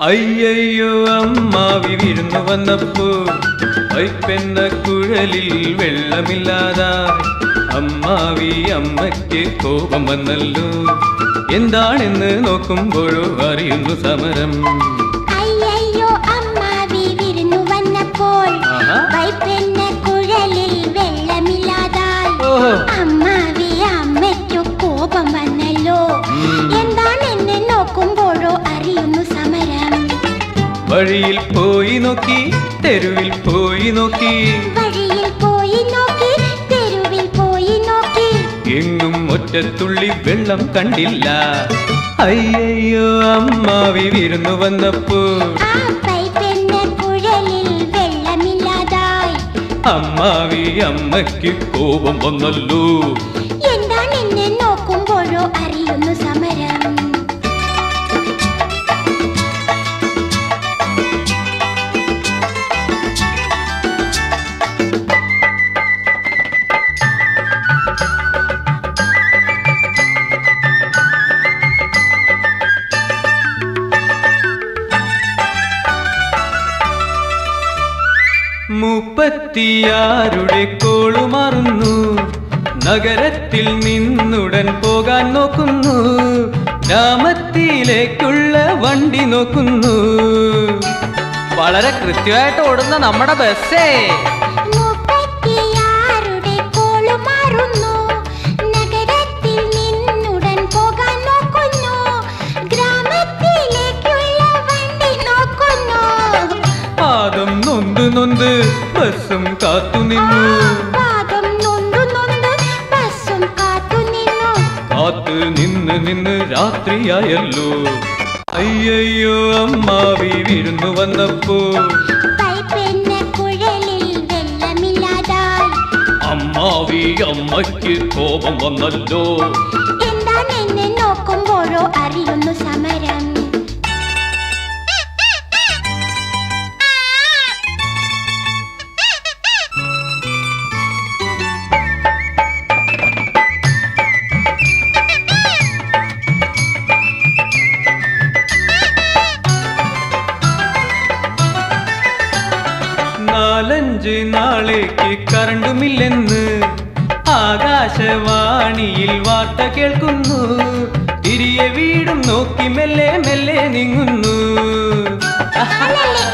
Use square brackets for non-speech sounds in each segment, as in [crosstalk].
അയ്യയ്യോ അമ്മാവി വിരുന്നു വന്നപ്പോ വൈപ്പെന്ന കുഴലിൽ വെള്ളമില്ലാതായി. അമ്മാവി അമ്മയ്ക്ക് കോപം വന്നല്ലോ. എന്താണെന്ന് നോക്കുമ്പോഴോ അറിയുന്നു സമരം. വഴിയിൽ പോയി നോക്കി തെരുവിൽ പോയി നോക്കി. വഴിയിൽ പോയി നോക്കി തെരുവിൽ പോയി നോക്കി. എങ്ങും ഒറ്റത്തുള്ളി വെള്ളം കണ്ടില്ല. അയ്യയ്യോ അമ്മാവി വിരുന്നു വന്നപ്പോൾ അമ്മാവി അമ്മയ്ക്ക് കോപം വന്നല്ലോ. എന്താണെന്ന് നോക്കുമ്പോഴോ അറിയുന്നു സമരം? മുപ്പത്തിയാരുടെ കോളുമാറുന്നു നഗരത്തിൽ നിന്നുടൻ പോകാൻ നോക്കുന്നു. ഗ്രാമത്തിലേക്കുള്ള വണ്ടി നോക്കുന്നു. വളരെ കൃത്യമായിട്ട് ഓടുന്ന നമ്മുടെ ബസ്സേ. കോളു മാറുന്നു. നൊന്ത് നൊന്ത് ബസ്സും കാത്തു നിന്നു. പാദം നൊന്തു നൊന്ത് ബസ്സും കാത്തു നിന്നു. കാത്ത് നിന്ന് നിന്ന് രാത്രിയായല്ലോ. അയ്യയ്യോ അമ്മാവി വിരുന്നു വന്നപ്പോ അമ്മാവി അമ്മയ്ക്ക് കോപം വന്നല്ലോ. എന്താ നിന്നെ നോക്കുമ്പോഴോ അറിയുന്നു? നാലഞ്ച് നാളേക്ക് കറണ്ടുമില്ലെന്ന് ആകാശവാണിയിൽ വാർത്ത കേൾക്കുന്നു. തിരിയെ വീടും നോക്കി മെല്ലെ മെല്ലെ നീങ്ങുന്നു. നാലല്ലേ?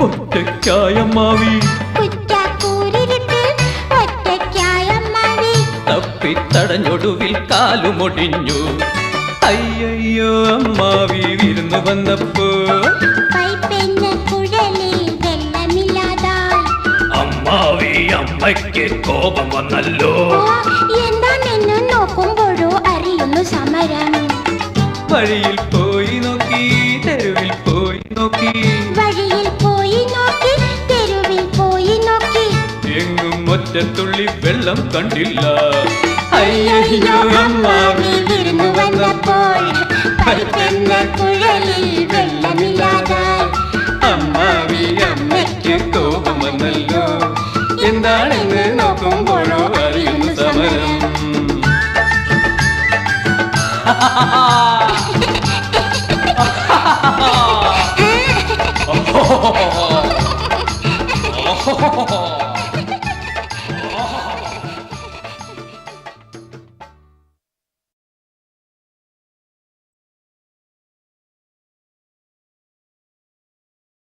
നാലഞ്ച് മാസമല്ലല്ലോ. നാലഞ്ച് നാളേക്ക് കറണ്ടുമില്ലെന്ന് ആകാശവാണിയിൽ വാർത്ത കേൾക്കുന്നു. തിരിയെ വീണ്ടും നോക്കി മെല്ലെ മെല്ലെ നീങ്ങുന്നു. കൂരിരുട്ടിൽ ഒറ്റയ്ക്കായ മാവി കുറ്റാക്കൂരിരുട്ടിൽ ഒറ്റയ്ക്കായ അമ്മാവി. തപ്പിത്തടഞ്ഞൊടുവിൽ കാലുമൊടിഞ്ഞു അയ്യയ്യോ അമ്മാവി വിരുന്നു വന്നപ്പോ. അമ്മാവി അമ്മയ്ക്ക് കോപം വന്നല്ലോ എന്താണെന്ന് നോക്കുമ്പോഴോ അറിയുന്നു സമരം വഴിയിൽ പോയി നോക്കി തെരുവിൽ പോയി നോക്കി ഒറ്റത്തുള്ളി വെള്ളം കണ്ടില്ല. അയ്യോ അമ്മാവി വിരുന്നു വന്നപ്പോൾ പരുത്തുന്ന കുഴലിൽ വെള്ളമില്ലാതായി. അമ്മാവി അമ്മയ്ക്ക് കോപം വന്നല്ലോ എന്താണെന്ന് നോക്കുമ്പോഴോ അറിയുന്നു സമരം. [laughs] [laughs]